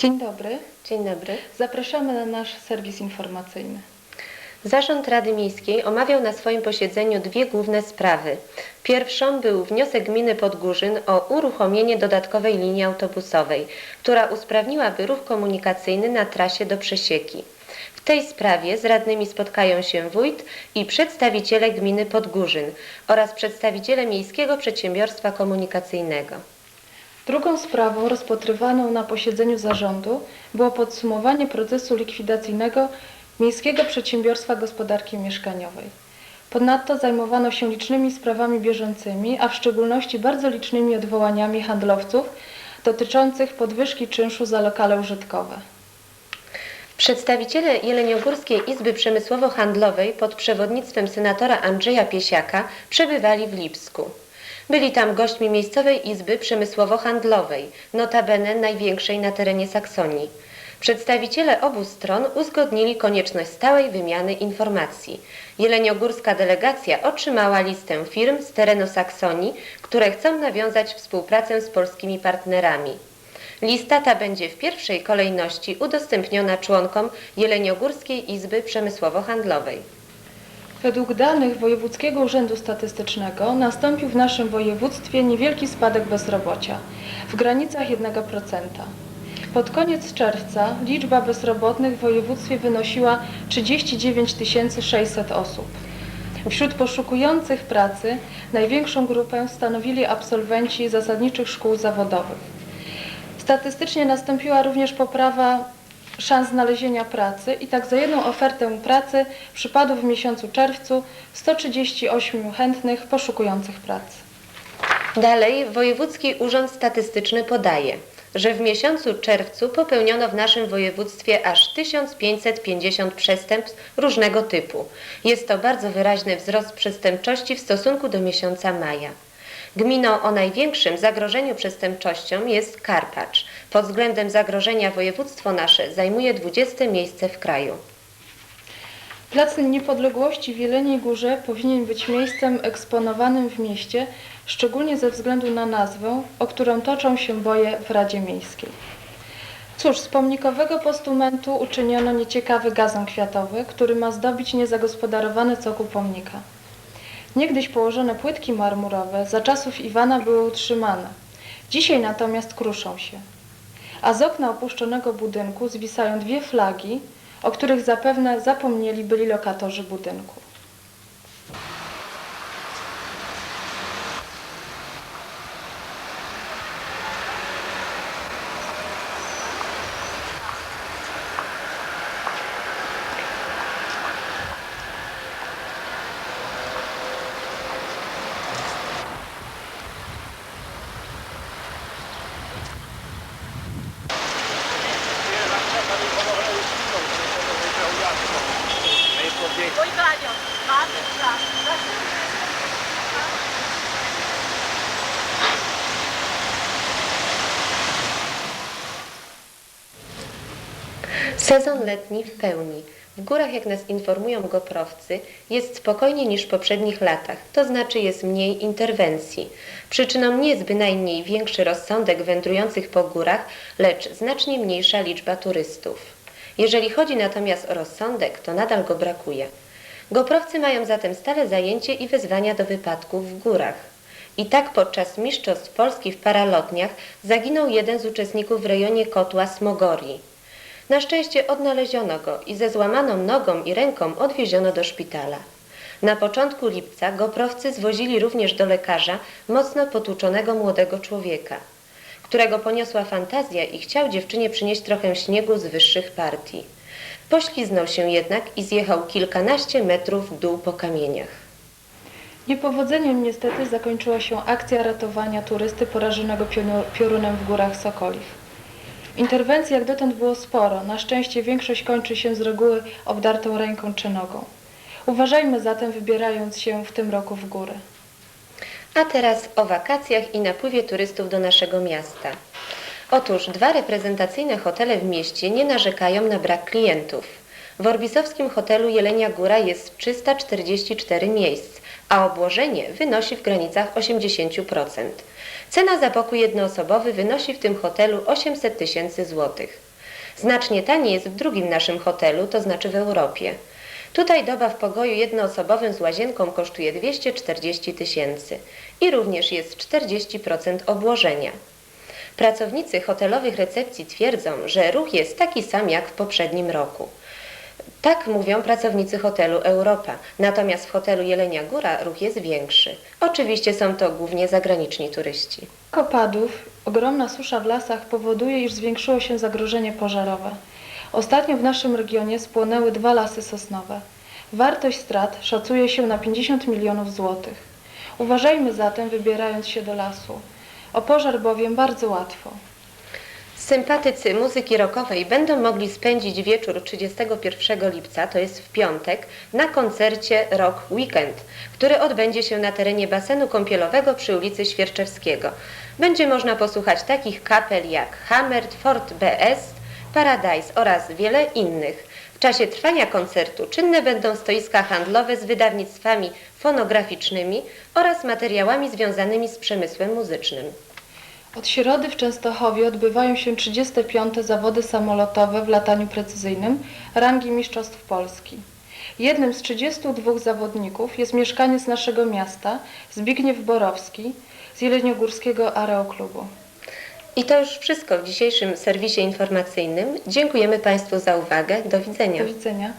Dzień dobry. Dzień dobry. Zapraszamy na nasz serwis informacyjny. Zarząd Rady Miejskiej omawiał na swoim posiedzeniu dwie główne sprawy. Pierwszą był wniosek gminy Podgórzyn o uruchomienie dodatkowej linii autobusowej, która usprawniłaby ruch komunikacyjny na trasie do Przesieki. W tej sprawie z radnymi spotkają się wójt i przedstawiciele gminy Podgórzyn oraz przedstawiciele Miejskiego Przedsiębiorstwa Komunikacyjnego. Drugą sprawą rozpatrywaną na posiedzeniu zarządu było podsumowanie procesu likwidacyjnego Miejskiego Przedsiębiorstwa Gospodarki Mieszkaniowej. Ponadto zajmowano się licznymi sprawami bieżącymi, a w szczególności bardzo licznymi odwołaniami handlowców dotyczących podwyżki czynszu za lokale użytkowe. Przedstawiciele Jeleniogórskiej Izby Przemysłowo-Handlowej pod przewodnictwem senatora Andrzeja Piesiaka przebywali w Lipsku. Byli tam gośćmi miejscowej Izby Przemysłowo-Handlowej, notabene największej na terenie Saksonii. Przedstawiciele obu stron uzgodnili konieczność stałej wymiany informacji. Jeleniogórska delegacja otrzymała listę firm z terenu Saksonii, które chcą nawiązać współpracę z polskimi partnerami. Lista ta będzie w pierwszej kolejności udostępniona członkom Jeleniogórskiej Izby Przemysłowo-Handlowej. Według danych Wojewódzkiego Urzędu Statystycznego nastąpił w naszym województwie niewielki spadek bezrobocia w granicach 1%. Pod koniec czerwca liczba bezrobotnych w województwie wynosiła 39 600 osób. Wśród poszukujących pracy największą grupę stanowili absolwenci zasadniczych szkół zawodowych. Statystycznie nastąpiła również poprawa szans znalezienia pracy i tak za jedną ofertę pracy przypadło w miesiącu czerwcu 138 chętnych poszukujących pracy. Dalej Wojewódzki Urząd Statystyczny podaje, że w miesiącu czerwcu popełniono w naszym województwie aż 1550 przestępstw różnego typu. Jest to bardzo wyraźny wzrost przestępczości w stosunku do miesiąca maja. Gminą o największym zagrożeniu przestępczością jest Karpacz. Pod względem zagrożenia województwo nasze zajmuje 20 miejsce w kraju. Plac Niepodległości w Jeleniej Górze powinien być miejscem eksponowanym w mieście, szczególnie ze względu na nazwę, o którą toczą się boje w Radzie Miejskiej. Cóż, z pomnikowego postumentu uczyniono nieciekawy gazon kwiatowy, który ma zdobić niezagospodarowany cokół pomnika. Niegdyś położone płytki marmurowe za czasów Iwana były utrzymane. Dzisiaj natomiast kruszą się. A z okna opuszczonego budynku zwisają dwie flagi, o których zapewne zapomnieli byli lokatorzy budynku. Sezon letni w pełni. W górach, jak nas informują goprowcy, jest spokojniej niż w poprzednich latach, to znaczy jest mniej interwencji. Przyczyną nie jest bynajmniej większy rozsądek wędrujących po górach, lecz znacznie mniejsza liczba turystów. Jeżeli chodzi natomiast o rozsądek, to nadal go brakuje. Goprowcy mają zatem stale zajęcie i wezwania do wypadków w górach. I tak podczas Mistrzostw Polski w paralotniach zaginął jeden z uczestników w rejonie kotła Smogorii. Na szczęście odnaleziono go i ze złamaną nogą i ręką odwieziono do szpitala. Na początku lipca goprowcy zwozili również do lekarza mocno potłuczonego młodego człowieka, którego poniosła fantazja i chciał dziewczynie przynieść trochę śniegu z wyższych partii. Pośliznął się jednak i zjechał kilkanaście metrów w dół po kamieniach. Niepowodzeniem niestety zakończyła się akcja ratowania turysty porażonego piorunem w górach Sokoliw. Interwencji jak dotąd było sporo, na szczęście większość kończy się z reguły obdartą ręką czy nogą. Uważajmy zatem wybierając się w tym roku w góry. A teraz o wakacjach i napływie turystów do naszego miasta. Otóż dwa reprezentacyjne hotele w mieście nie narzekają na brak klientów. W orbisowskim hotelu Jelenia Góra jest 344 miejsc, a obłożenie wynosi w granicach 80%. Cena za pokój jednoosobowy wynosi w tym hotelu 800 tysięcy złotych. Znacznie taniej jest w drugim naszym hotelu, to znaczy w Europie. Tutaj doba w pokoju jednoosobowym z łazienką kosztuje 240 tysięcy i również jest 40% obłożenia. Pracownicy hotelowych recepcji twierdzą, że ruch jest taki sam jak w poprzednim roku. Tak mówią pracownicy hotelu Europa, natomiast w hotelu Jelenia Góra ruch jest większy. Oczywiście są to głównie zagraniczni turyści. Kopadów, ogromna susza w lasach powoduje, iż zwiększyło się zagrożenie pożarowe. Ostatnio w naszym regionie spłonęły dwa lasy sosnowe. Wartość strat szacuje się na 50 milionów złotych. Uważajmy zatem, wybierając się do lasu. O pożar bowiem bardzo łatwo. Sympatycy muzyki rockowej będą mogli spędzić wieczór 31 lipca, to jest w piątek, na koncercie Rock Weekend, który odbędzie się na terenie basenu kąpielowego przy ulicy Świerczewskiego. Będzie można posłuchać takich kapel jak Hammert, Fort Beest, Paradise oraz wiele innych. W czasie trwania koncertu czynne będą stoiska handlowe z wydawnictwami fonograficznymi oraz materiałami związanymi z przemysłem muzycznym. Od środy w Częstochowie odbywają się 35. zawody samolotowe w lataniu precyzyjnym rangi Mistrzostw Polski. Jednym z 32 zawodników jest mieszkaniec naszego miasta, Zbigniew Borowski z Jeleniogórskiego Aeroklubu. I to już wszystko w dzisiejszym serwisie informacyjnym. Dziękujemy Państwu za uwagę. Do widzenia. Do widzenia.